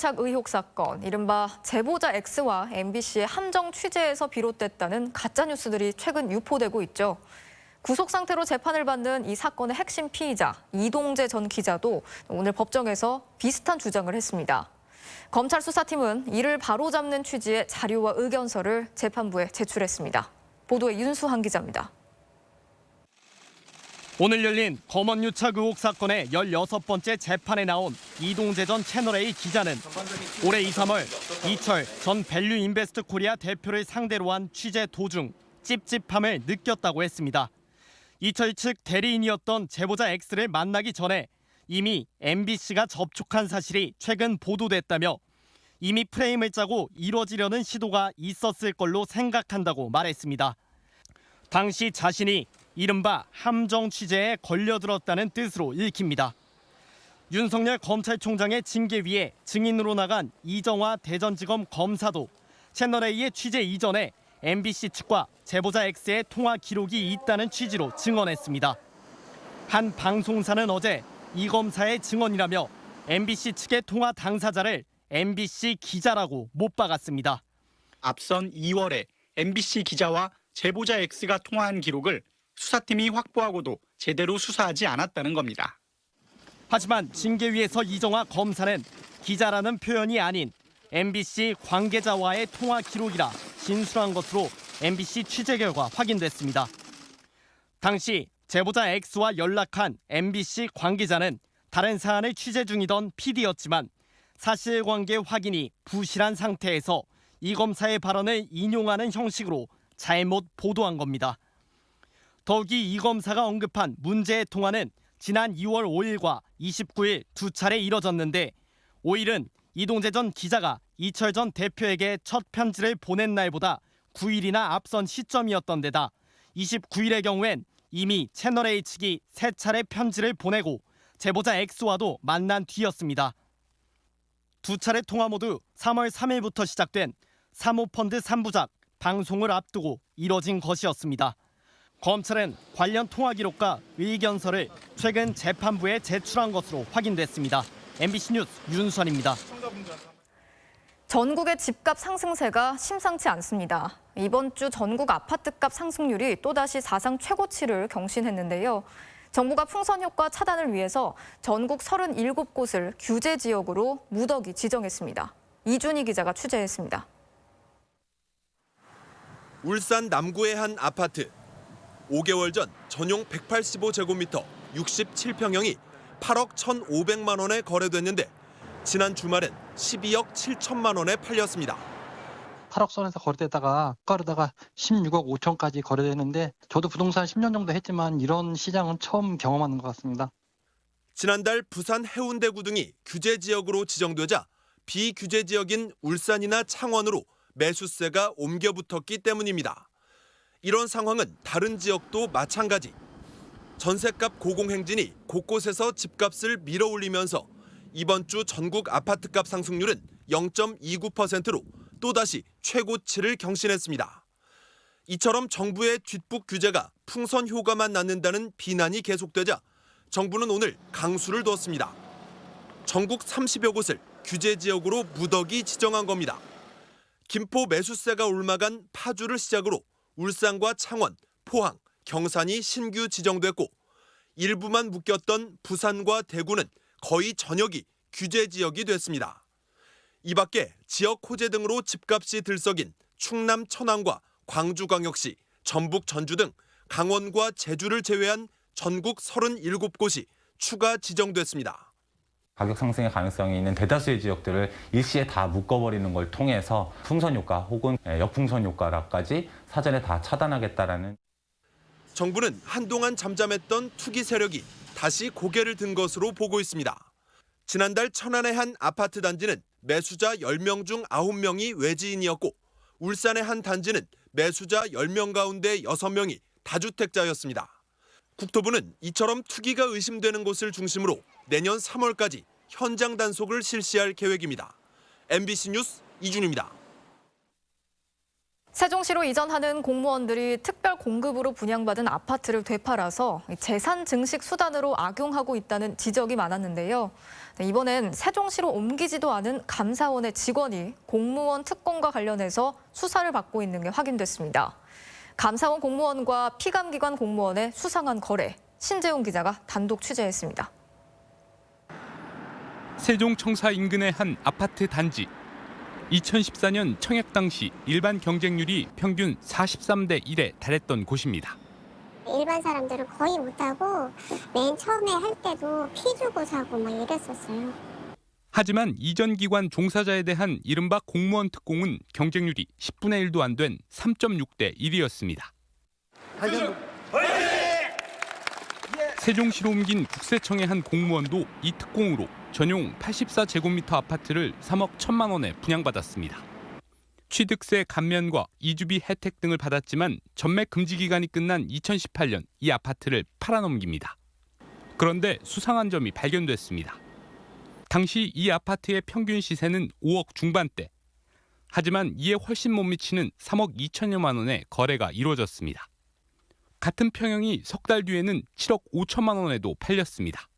착 의혹 사건, 이른바 제보자 X와 MBC의 함정 취재에서 비롯됐다는 가짜 뉴스들이 최근 유포되고 있죠. 구속 상태로 재판을 받는 이 사건의 핵심 피의자 이동재 전 기자도 오늘 법정에서 비슷한 주장을 했습니다. 검찰 수사팀은 이를 바로잡는 취지의 자료와 의견서를 재판부에 제출했습니다. 보도에 윤수한 기자입니다. 오늘 열린 검언유착 의혹 사건의 16번째 재판에 나온 이동재 전 채널A 기자는 올해 2, 3월 이철 전 밸류 인베스트 코리아 대표를 상대로 한 취재 도중 찝찝함을 느꼈다고 했습니다. 이철 측 대리인이었던 제보자 X를 만나기 전에 이미 MBC가 접촉한 사실이 최근 보도됐다며 이미 프레임을 짜고 이뤄지려는 시도가 있었을 걸로 생각한다고 말했습니다. 당시 자신이 이른바 함정 취재에 걸려들었다는 뜻으로 읽힙니다. 윤석열 검찰총장의 징계 위에 증인으로 나간 이정화 대전지검 검사도 채널A의 취재 이전에 MBC 측과 제보자 X의 통화 기록이 있다는 취지로 증언했습니다. 한 방송사는 어제 이 검사의 증언이라며 MBC 측의 통화 당사자를 MBC 기자라고 못 박았습니다. 앞선 2월에 MBC 기자와 제보자 X가 통화한 기록을 수사팀이 확보하고도 제대로 수사하지 않았다는 겁니다. 하지만 징계위에서 이정화 검사는 기자라는 표현이 아닌 MBC 관계자와의 통화 기록이라 진술한 것으로 MBC 취재 결과 확인됐습니다. 당시 제보자 X와 연락한 MBC 관계자는 다른 사안을 취재 중이던 PD였지만 사실관계 확인이 부실한 상태에서 이 검사의 발언을 인용하는 형식으로 잘못 보도한 겁니다. 더욱이 이 검사가 언급한 문제의 통화는 지난 2월 5일과 29일 두 차례 이뤄졌는데 5일은 이동재 전 기자가 이철 전 대표에게 첫 편지를 보낸 날보다 9일이나 앞선 시점이었던 데다 29일의 경우엔 이미 채널A 측이 세 차례 편지를 보내고 제보자 X와도 만난 뒤였습니다. 두 차례 통화 모두 3월 3일부터 시작된 사모펀드 3부작 방송을 앞두고 이뤄진 것이었습니다. 검찰은 관련 통화 기록과 의견서를 최근 재판부에 제출한 것으로 확인됐습니다. MBC 뉴스 윤수환입니다. 전국의 집값 상승세가 심상치 않습니다. 이번 주 전국 아파트값 상승률이 또다시 사상 최고치를 경신했는데요. 정부가 풍선 효과 차단을 위해서 전국 37곳을 규제 지역으로 무더기 지정했습니다. 이준희 기자가 취재했습니다. 울산 남구의 한 아파트. 5개월 전 전용 185제곱미터 67평형이 8억 1,500만 원에 거래됐는데 지난 주말엔 12억 7천만 원에 팔렸습니다. 8억 선에서 거래되다가 가르다가 16억 5천까지 거래되는데 저도 부동산 10년 정도 했지만 이런 시장은 처음 경험하는 것 같습니다. 지난달 부산 해운대구 등이 규제 지역으로 지정되자 비규제 지역인 울산이나 창원으로 매수세가 옮겨 붙었기 때문입니다. 이런 상황은 다른 지역도 마찬가지. 전세값 고공행진이 곳곳에서 집값을 밀어올리면서 이번 주 전국 아파트값 상승률은 0.29%로 또다시 최고치를 경신했습니다. 이처럼 정부의 뒷북 규제가 풍선 효과만 낳는다는 비난이 계속되자 정부는 오늘 강수를 뒀습니다. 전국 30여 곳을 규제 지역으로 무더기 지정한 겁니다. 김포 매수세가 올라간 파주를 시작으로 울산과 창원, 포항, 경산이 신규 지정됐고 일부만 묶였던 부산과 대구는 거의 전역이 규제 지역이 됐습니다. 이 밖에 지역 호재 등으로 집값이 들썩인 충남 천안과 광주광역시, 전북 전주 등 강원과 제주를 제외한 전국 37곳이 추가 지정됐습니다. 가격 상승의 가능성이 있는 대다수의 지역들을 일시에 다 묶어버리는 걸 통해서 풍선 효과 혹은 역풍선 효과라까지 사전에 다 차단하겠다라는 정부는 한동안 잠잠했던 투기 세력이 다시 고개를 든 것으로 보고 있습니다. 지난달 천안의 한 아파트 단지는 매수자 10명 중 9명이 외지인이었고 울산의 한 단지는 매수자 10명 가운데 6명이 다주택자였습니다. 국토부는 이처럼 투기가 의심되는 곳을 중심으로 내년 3월까지 현장 단속을 실시할 계획입니다. MBC 뉴스 이준입니다. 세종시로 이전하는 공무원들이 특별 공급으로 분양받은 아파트를 되팔아서 재산 증식 수단으로 악용하고 있다는 지적이 많았는데요. 네, 이번엔 세종시로 옮기지도 않은 감사원의 직원이 공무원 특공과 관련해서 수사를 받고 있는 게 확인됐습니다. 감사원 공무원과 피감기관 공무원의 수상한 거래, 신재훈 기자가 단독 취재했습니다. 세종청사 인근의 한 아파트 단지. 2014년 청약 당시 일반 경쟁률이 평균 43대 1에 달했던 곳입니다. 일반 사람들은 거의 못하고 맨 처음에 할 때도 피 주고 사고 막 이랬었어요. 하지만 이전 기관 종사자에 대한 이른바 공무원 특공은 경쟁률이 10분의 1도 안 된 3.6대 1이었습니다. 세종시로 옮긴 국세청의 한 공무원도 이 특공으로 전용 84제곱미터 아파트를 3억 1천만 원에 분양받았습니다. 취득세 감면과 이주비 혜택 등을 받았지만 전매 금지 기간이 끝난 2018년 이 아파트를 팔아넘깁니다. 그런데 수상한 점이 발견됐습니다. 당시 이 아파트의 평균 시세는 5억 중반대. 하지만 이에 훨씬 못 미치는 3억 2천여만 원의 거래가 이루어졌습니다. 같은 평형이 석 달 뒤에는 7억 5천만 원에도 팔렸습니다.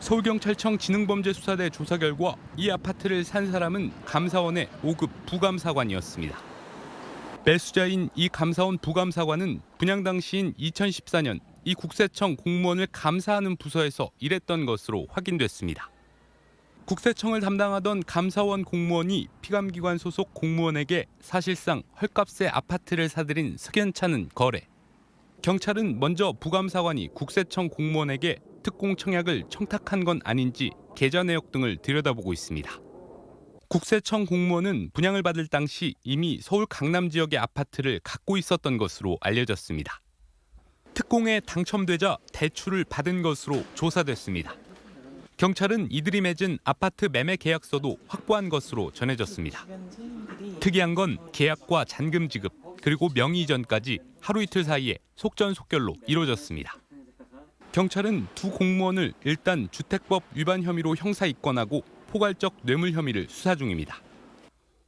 서울경찰청 지능범죄수사대 조사 결과 이 아파트를 산 사람은 감사원의 5급 부감사관이었습니다. 매수자인 이 감사원 부감사관은 분양 당시인 2014년 이 국세청 공무원을 감사하는 부서에서 일했던 것으로 확인됐습니다. 국세청을 담당하던 감사원 공무원이 피감기관 소속 공무원에게 사실상 헐값에 아파트를 사들인 석연찮은 거래. 경찰은 먼저 부감사관이 국세청 공무원에게 특공 청약을 청탁한 건 아닌지 계좌 내역 등을 들여다보고 있습니다. 국세청 공무원은 분양을 받을 당시 이미 서울 강남 지역의 아파트를 갖고 있었던 것으로 알려졌습니다. 특공에 당첨되자 대출을 받은 것으로 조사됐습니다. 경찰은 이들이 맺은 아파트 매매 계약서도 확보한 것으로 전해졌습니다. 특이한 건 계약과 잔금 지급 그리고 명의 이전까지 하루 이틀 사이에 속전속결로 이루어졌습니다. 경찰은 두 공무원을 일단 주택법 위반 혐의로 형사 입건하고 포괄적 뇌물 혐의를 수사 중입니다.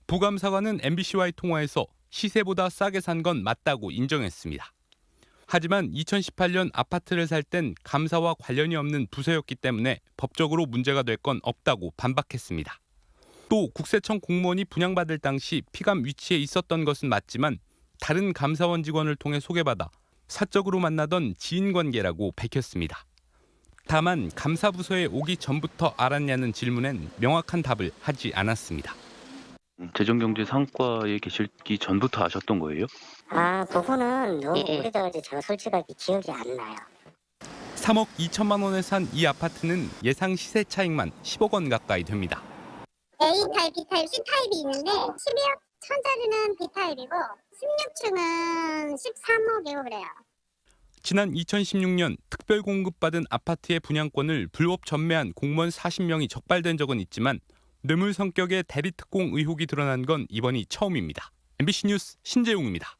부감사관은 MBC와의 통화에서 시세보다 싸게 산 건 맞다고 인정했습니다. 하지만 2018년 아파트를 살 땐 감사와 관련이 없는 부서였기 때문에 법적으로 문제가 될 건 없다고 반박했습니다. 또 국세청 공무원이 분양받을 당시 피감 위치에 있었던 것은 맞지만 다른 감사원 직원을 통해 소개받아 사적으로 만나던 지인 관계라고 밝혔습니다. 다만 감사부서에 오기 전부터 알았냐는 질문엔 명확한 답을 하지 않았습니다. 재정경제 상과에 계시기 전부터 아셨던 거예요? 아, 그거는 너무 예, 예. 오래돼가지고 제가 솔직하게 기억이 안 나요. 3억 2천만 원에 산 이 아파트는 예상 시세 차익만 10억 원 가까이 됩니다. A타입, B타입, C타입이 있는데 12억 천짜리는 B타입이고 16층은 13억이고 그래요. 지난 2016년 특별 공급받은 아파트의 분양권을 불법 전매한 공무원 40명이 적발된 적은 있지만 뇌물 성격의 대리 특공 의혹이 드러난 건 이번이 처음입니다. MBC 뉴스 신재용입니다.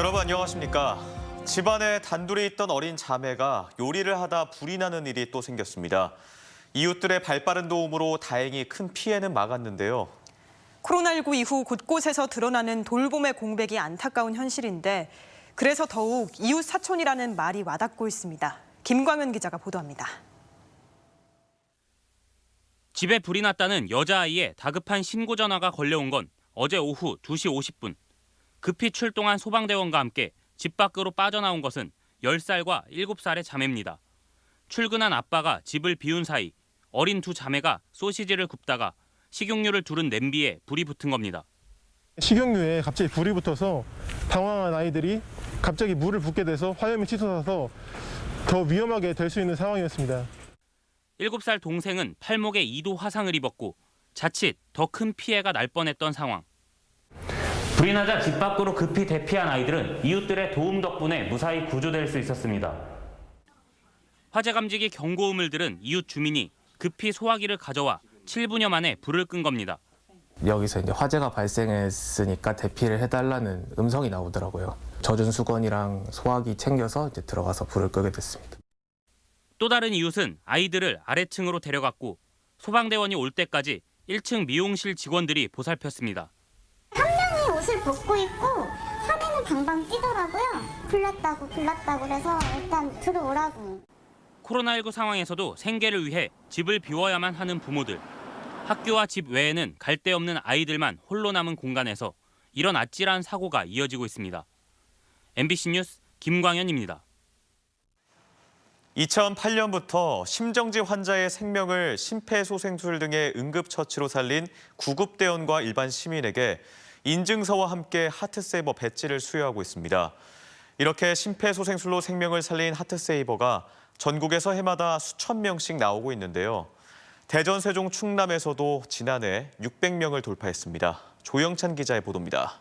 여러분 안녕하십니까? 집안에 단둘이 있던 어린 자매가 요리를 하다 불이 나는 일이 또 생겼습니다. 이웃들의 발빠른 도움으로 다행히 큰 피해는 막았는데요. 코로나19 이후 곳곳에서 드러나는 돌봄의 공백이 안타까운 현실인데 그래서 더욱 이웃 사촌이라는 말이 와닿고 있습니다. 김광현 기자가 보도합니다. 집에 불이 났다는 여자아이의 다급한 신고 전화가 걸려온 건 어제 오후 2시 50분. 급히 출동한 소방대원과 함께 집 밖으로 빠져나온 것은 10살과 7살의 자매입니다. 출근한 아빠가 집을 비운 사이 어린 두 자매가 소시지를 굽다가 식용유를 두른 냄비에 불이 붙은 겁니다. 식용유에 갑자기 불이 붙어서 당황한 아이들이 갑자기 물을 붓게 돼서 화염이 치솟아서 더 위험하게 될 수 있는 상황이었습니다. 7살 동생은 팔목에 2도 화상을 입었고 자칫 더 큰 피해가 날 뻔했던 상황. 불이 나자 집 밖으로 급히 대피한 아이들은 이웃들의 도움 덕분에 무사히 구조될 수 있었습니다. 화재 감지기 경고음을 들은 이웃 주민이 급히 소화기를 가져와 7분여 만에 불을 끈 겁니다. 여기서 이제 화재가 발생했으니까 대피를 해달라는 음성이 나오더라고요. 젖은 수건이랑 소화기 챙겨서 이제 들어가서 불을 끄게 됐습니다. 또 다른 이웃은 아이들을 아래층으로 데려갔고 소방대원이 올 때까지 1층 미용실 직원들이 보살폈습니다. 옷을 벗고 있고 화내는 방방 뛰더라고요. 불났다고 불났다고 그래서 일단 들어오라고. 코로나19 상황에서도 생계를 위해 집을 비워야만 하는 부모들. 학교와 집 외에는 갈 데 없는 아이들만 홀로 남은 공간에서 이런 아찔한 사고가 이어지고 있습니다. MBC 뉴스 김광현입니다. 2008년부터 심정지 환자의 생명을 심폐소생술 등의 응급처치로 살린 구급대원과 일반 시민에게 인증서와 함께 하트세이버 배지를 수여하고 있습니다. 이렇게 심폐소생술로 생명을 살린 하트세이버가 전국에서 해마다 수천 명씩 나오고 있는데요. 대전, 세종, 충남에서도 지난해 600명을 돌파했습니다. 조영찬 기자의 보도입니다.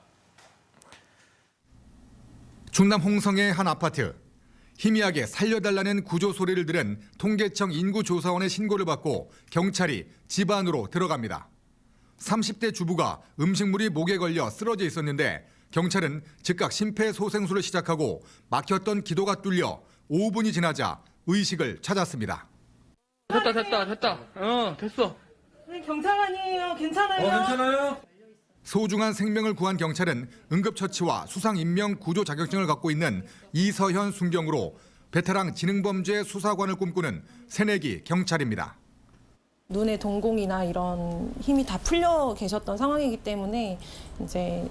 충남 홍성의 한 아파트. 희미하게 살려달라는 구조 소리를 들은 통계청 인구조사원의 신고를 받고 경찰이 집 안으로 들어갑니다. 30대 주부가 음식물이 목에 걸려 쓰러져 있었는데 경찰은 즉각 심폐소생술을 시작하고 막혔던 기도가 뚫려 5분이 지나자 의식을 찾았습니다. 됐다 됐다 됐다 어 됐어 경찰 아니에요. 괜찮아요. 괜찮아요 소중한 생명을 구한 경찰은 응급처치와 수상인명 구조 자격증을 갖고 있는 이서현 순경으로 베테랑 지능범죄 수사관을 꿈꾸는 새내기 경찰입니다. 눈의 동공이나 이런 힘이 다 풀려 계셨던 상황이기 때문에 이제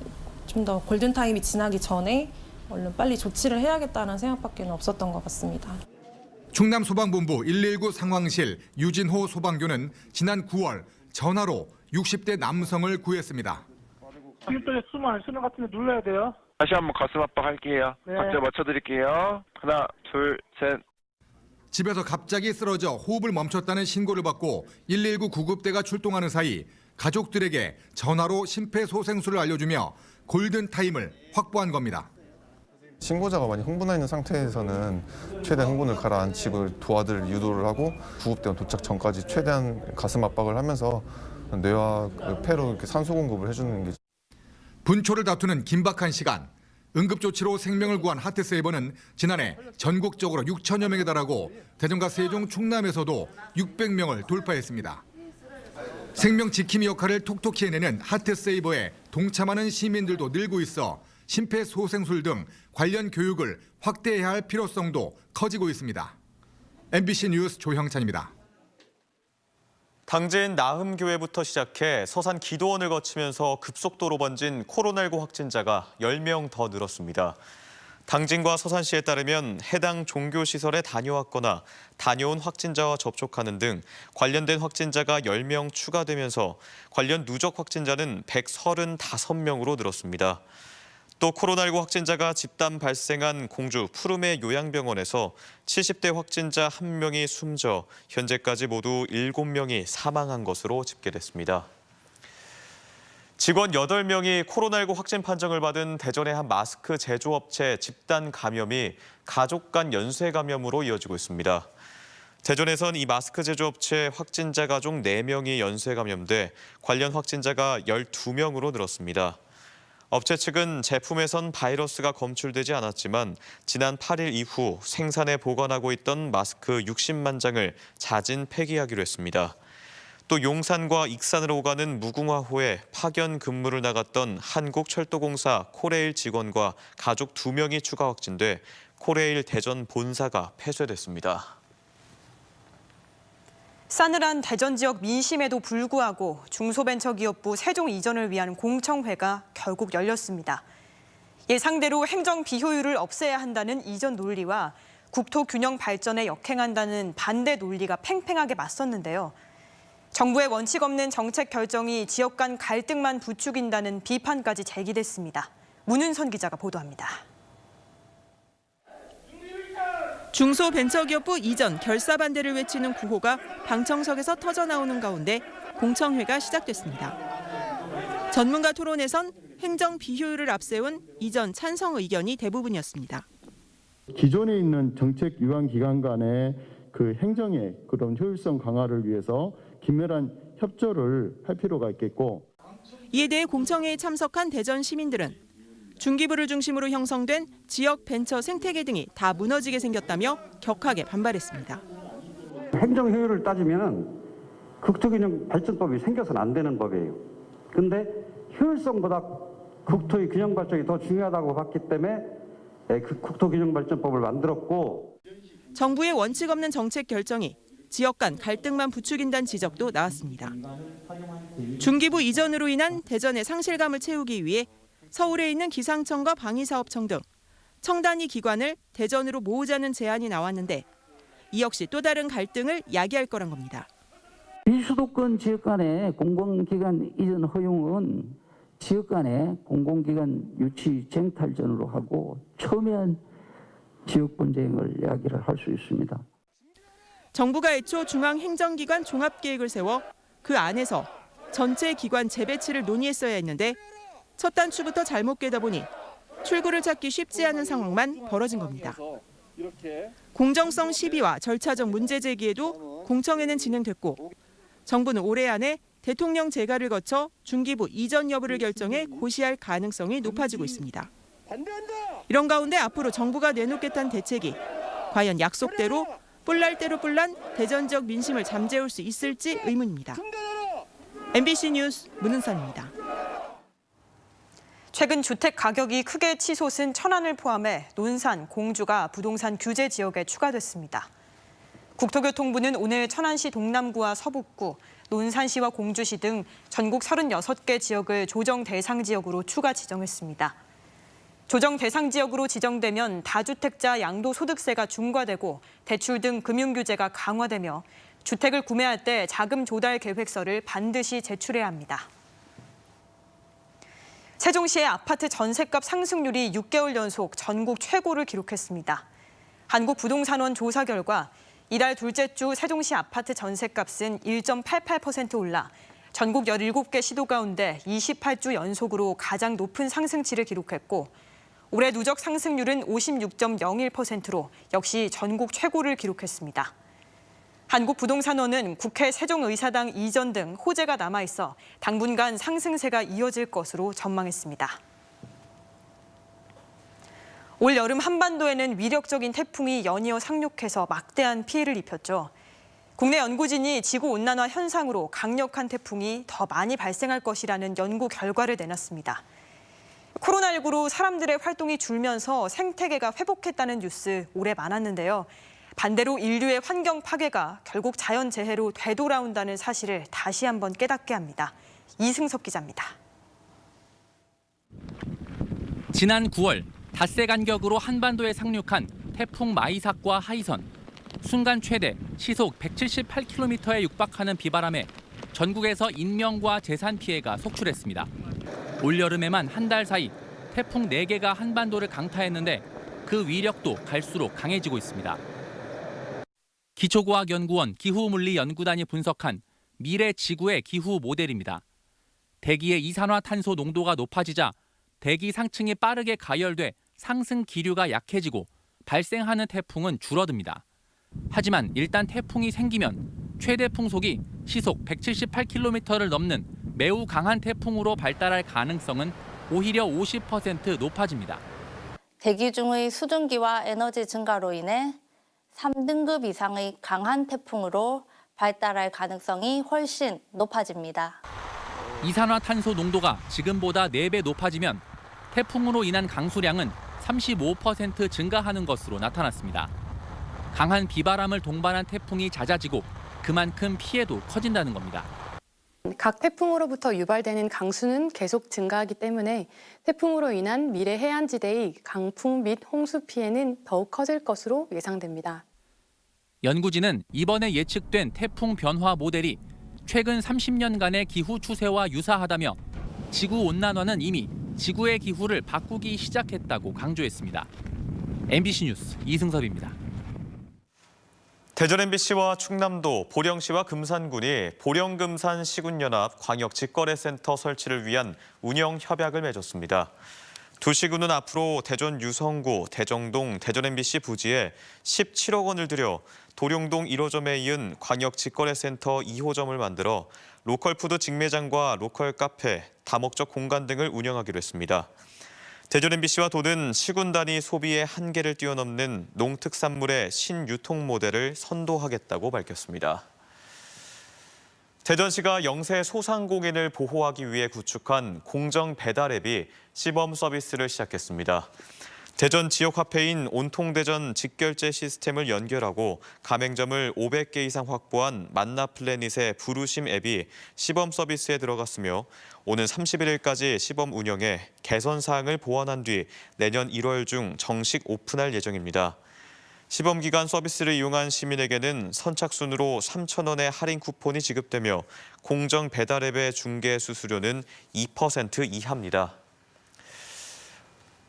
좀 더 골든 타임이 지나기 전에 얼른 빨리 조치를 해야겠다는 생각밖에 없었던 것 같습니다. 충남 소방본부 119 상황실 유진호 소방교는 지난 9월 전화로 60대 남성을 구했습니다. 지금부터 숨안 쉬는 것 같은데 눌러야 돼요. 다시 한번 가슴 압박할게요. 네. 박자 맞춰드릴게요. 하나, 둘, 셋. 집에서 갑자기 쓰러져 호흡을 멈췄다는 신고를 받고 119 구급대가 출동하는 사이 가족들에게 전화로 심폐소생술을 알려주며 골든 타임을 확보한 겁니다. 신고자가 많이 흥분해 있는 상태에서는 최대한 흥분을 가라앉히고 도와드릴 유도를 하고 구급대원 도착 전까지 최대한 가슴 압박을 하면서 뇌와 그 폐로 산소 공급을 해주는 게 분초를 다투는 긴박한 시간. 응급조치로 생명을 구한 하트세이버는 지난해 전국적으로 6천여 명에 달하고 대전과 세종, 충남에서도 600명을 돌파했습니다. 생명 지킴이 역할을 톡톡히 해내는 하트세이버에 동참하는 시민들도 늘고 있어 심폐소생술 등 관련 교육을 확대해야 할 필요성도 커지고 있습니다. MBC 뉴스 조형찬입니다. 당진 나흠교회부터 시작해 서산 기도원을 거치면서 급속도로 번진 코로나19 확진자가 10명 더 늘었습니다. 당진과 서산시에 따르면 해당 종교시설에 다녀왔거나 다녀온 확진자와 접촉하는 등 관련된 확진자가 10명 추가되면서 관련 누적 확진자는 135명으로 늘었습니다. 또 코로나19 확진자가 집단 발생한 공주 푸르메 요양병원에서 70대 확진자 1명이 숨져 현재까지 모두 7명이 사망한 것으로 집계됐습니다. 직원 8명이 코로나19 확진 판정을 받은 대전의 한 마스크 제조업체 집단 감염이 가족 간 연쇄 감염으로 이어지고 있습니다. 대전에선 이 마스크 제조업체 확진자 가족 4명이 연쇄 감염돼 관련 확진자가 12명으로 늘었습니다. 업체 측은 제품에선 바이러스가 검출되지 않았지만 지난 8일 이후 생산에 보관하고 있던 마스크 60만 장을 자진 폐기하기로 했습니다. 또 용산과 익산으로 오가는 무궁화호에 파견 근무를 나갔던 한국철도공사 코레일 직원과 가족 2명이 추가 확진돼 코레일 대전 본사가 폐쇄됐습니다. 싸늘한 대전 지역 민심에도 불구하고 중소벤처기업부 세종 이전을 위한 공청회가 결국 열렸습니다. 예상대로 행정 비효율을 없애야 한다는 이전 논리와 국토 균형 발전에 역행한다는 반대 논리가 팽팽하게 맞섰는데요. 정부의 원칙 없는 정책 결정이 지역 간 갈등만 부추긴다는 비판까지 제기됐습니다. 문은선 기자가 보도합니다. 중소벤처기업부 이전 결사 반대를 외치는 구호가 방청석에서 터져 나오는 가운데 공청회가 시작됐습니다. 전문가 토론에선 행정 비효율을 앞세운 이전 찬성 의견이 대부분이었습니다. 기존에 있는 정책 유한 기관 간의 그 행정의 그런 효율성 강화를 위해서 긴밀한 협조를 할 필요가 있겠고 이에 대해 공청회에 참석한 대전 시민들은 중기부를 중심으로 형성된 지역 벤처 생태계 등이 다 무너지게 생겼다며 격하게 반발했습니다. 행정 효율을 따지면 국토균형 발전법이 생겨서는 안 되는 법이에요. 근데 효율성보다 국토의 균형 발전이 더 중요하다고 봤기 때문에 예, 그 국토균형 발전법을 만들었고 정부의 원칙 없는 정책 결정이 지역 간 갈등만 부추긴다는 지적도 나왔습니다. 중기부 이전으로 인한 대전의 상실감을 채우기 위해 서울에 있는 기상청과 방위사업청 등 청단위 기관을 대전으로 모으자는 제안이 나왔는데 이 역시 또 다른 갈등을 야기할 거란 겁니다. 비수도권 지역 간의 공공기관 이전 허용은 지역 간의 공공기관 유치 쟁탈전으로 하고 첨예한 지역 분쟁을 야기를 할 수 있습니다. 정부가 애초 중앙행정기관 종합계획을 세워 그 안에서 전체 기관 재배치를 논의했어야 했는데 첫 단추부터 잘못 깨다 보니 출구를 찾기 쉽지 않은 상황만 벌어진 겁니다. 공정성 시비와 절차적 문제 제기에도 공청회는 진행됐고 정부는 올해 안에 대통령 재가를 거쳐 중기부 이전 여부를 결정해 고시할 가능성이 높아지고 있습니다. 이런 가운데 앞으로 정부가 내놓겠다는 대책이 과연 약속대로 뿔날 대로 뿔난 대전 지역 민심을 잠재울 수 있을지 의문입니다. MBC 뉴스 문은선입니다. 최근 주택 가격이 크게 치솟은 천안을 포함해 논산, 공주가 부동산 규제 지역에 추가됐습니다. 국토교통부는 오늘 천안시 동남구와 서북구, 논산시와 공주시 등 전국 36개 지역을 조정 대상 지역으로 추가 지정했습니다. 조정 대상 지역으로 지정되면 다주택자 양도소득세가 중과되고 대출 등 금융 규제가 강화되며 주택을 구매할 때 자금 조달 계획서를 반드시 제출해야 합니다. 세종시의 아파트 전셋값 상승률이 6개월 연속 전국 최고를 기록했습니다. 한국부동산원 조사 결과 이달 둘째 주 세종시 아파트 전셋값은 1.88% 올라 전국 17개 시도 가운데 28주 연속으로 가장 높은 상승치를 기록했고 올해 누적 상승률은 56.01%로 역시 전국 최고를 기록했습니다. 한국부동산원은 국회 세종의사당 이전 등 호재가 남아 있어 당분간 상승세가 이어질 것으로 전망했습니다. 올 여름 한반도에는 위력적인 태풍이 연이어 상륙해서 막대한 피해를 입혔죠. 국내 연구진이 지구온난화 현상으로 강력한 태풍이 더 많이 발생할 것이라는 연구 결과를 내놨습니다. 코로나19로 사람들의 활동이 줄면서 생태계가 회복했다는 뉴스 오래 많았는데요. 반대로 인류의 환경 파괴가 결국 자연 재해로 되돌아온다는 사실을 다시 한번 깨닫게 합니다. 이승석 기자입니다. 지난 9월 닷새 간격으로 한반도에 상륙한 태풍 마이삭과 하이선. 순간 최대 시속 178km에 육박하는 비바람에 전국에서 인명과 재산 피해가 속출했습니다. 올여름에만 한 달 사이 태풍 4개가 한반도를 강타했는데 그 위력도 갈수록 강해지고 있습니다. 기초과학연구원 기후물리연구단이 분석한 미래 지구의 기후 모델입니다. 대기의 이산화탄소 농도가 높아지자 대기 상층이 빠르게 가열돼 상승 기류가 약해지고 발생하는 태풍은 줄어듭니다. 하지만 일단 태풍이 생기면 최대 풍속이 시속 178km를 넘는 매우 강한 태풍으로 발달할 가능성은 오히려 50% 높아집니다. 대기 중의 수증기와 에너지 증가로 인해 3등급 이상의 강한 태풍으로 발달할 가능성이 훨씬 높아집니다. 이산화탄소 농도가 지금보다 4배 높아지면 태풍으로 인한 강수량은 35% 증가하는 것으로 나타났습니다. 강한 비바람을 동반한 태풍이 잦아지고 그만큼 피해도 커진다는 겁니다. 각 태풍으로부터 유발되는 강수는 계속 증가하기 때문에 태풍으로 인한 미래 해안지대의 강풍 및 홍수 피해는 더욱 커질 것으로 예상됩니다. 연구진은 이번에 예측된 태풍 변화 모델이 최근 30년간의 기후 추세와 유사하다며 지구 온난화는 이미 지구의 기후를 바꾸기 시작했다고 강조했습니다. MBC 뉴스 이승섭입니다. 대전 MBC와 충남도, 보령시와 금산군이 보령금산 시군연합 광역 직거래센터 설치를 위한 운영 협약을 맺었습니다. 두 시군은 앞으로 대전 유성구, 대정동, 대전 MBC 부지에 17억 원을 들여 도룡동 1호점에 이은 광역 직거래센터 2호점을 만들어 로컬 푸드 직매장과 로컬 카페, 다목적 공간 등을 운영하기로 했습니다. 대전 MBC와 도는 시군 단위 소비의 한계를 뛰어넘는 농특산물의 신유통 모델을 선도하겠다고 밝혔습니다. 대전시가 영세 소상공인을 보호하기 위해 구축한 공정 배달 앱이 시범 서비스를 시작했습니다. 대전 지역 화폐인 온통대전 직결제 시스템을 연결하고 가맹점을 500개 이상 확보한 만나플래닛의 부루심 앱이 시범 서비스에 들어갔으며 오는 31일까지 시범 운영에 개선 사항을 보완한 뒤 내년 1월 중 정식 오픈할 예정입니다. 시범 기간 서비스를 이용한 시민에게는 선착순으로 3천 원의 할인 쿠폰이 지급되며 공정 배달 앱의 중개 수수료는 2% 이하입니다.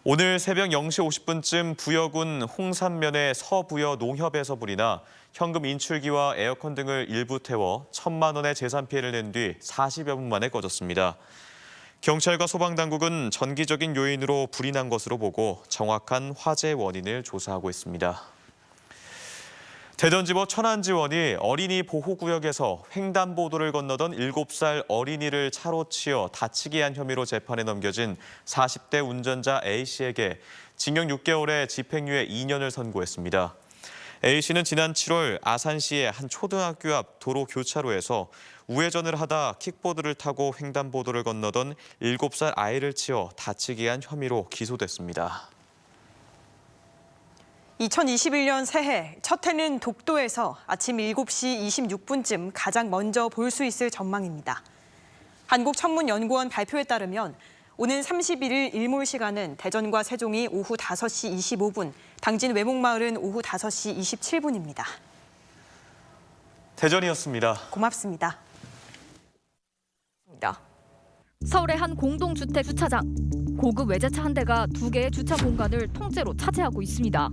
오늘 새벽 0시 50분쯤 부여군 홍산면의 서부여 농협에서 불이 나 현금 인출기와 에어컨 등을 일부 태워 천만 원의 재산 피해를 낸 뒤 40여 분 만에 꺼졌습니다. 경찰과 소방당국은 전기적인 요인으로 불이 난 것으로 보고 정확한 화재 원인을 조사하고 있습니다. 대전지법 천안지원이 어린이 보호구역에서 횡단보도를 건너던 7살 어린이를 차로 치어 다치게 한 혐의로 재판에 넘겨진 40대 운전자 A씨에게 징역 6개월에 집행유예 2년을 선고했습니다. A씨는 지난 7월 아산시의 한 초등학교 앞 도로 교차로에서 우회전을 하다 킥보드를 타고 횡단보도를 건너던 7살 아이를 치어 다치게 한 혐의로 기소됐습니다. 2021년 새해 첫 해는 독도에서 아침 7시 26분쯤 가장 먼저 볼 수 있을 전망입니다. 한국천문연구원 발표에 따르면 오는 31일 일몰 시간은 대전과 세종이 오후 5시 25분, 당진 외목마을은 오후 5시 27분입니다. 대전이었습니다. 고맙습니다. 서울의 한 공동주택 주차장. 고급 외제차 한 대가 두 개의 주차 공간을 통째로 차지하고 있습니다.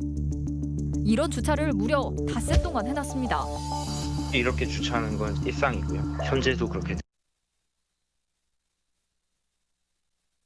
이런 주차를 무려 닷새 동안 해놨습니다. 이렇게 주차하는 건 일상이고요. 현재도 그렇게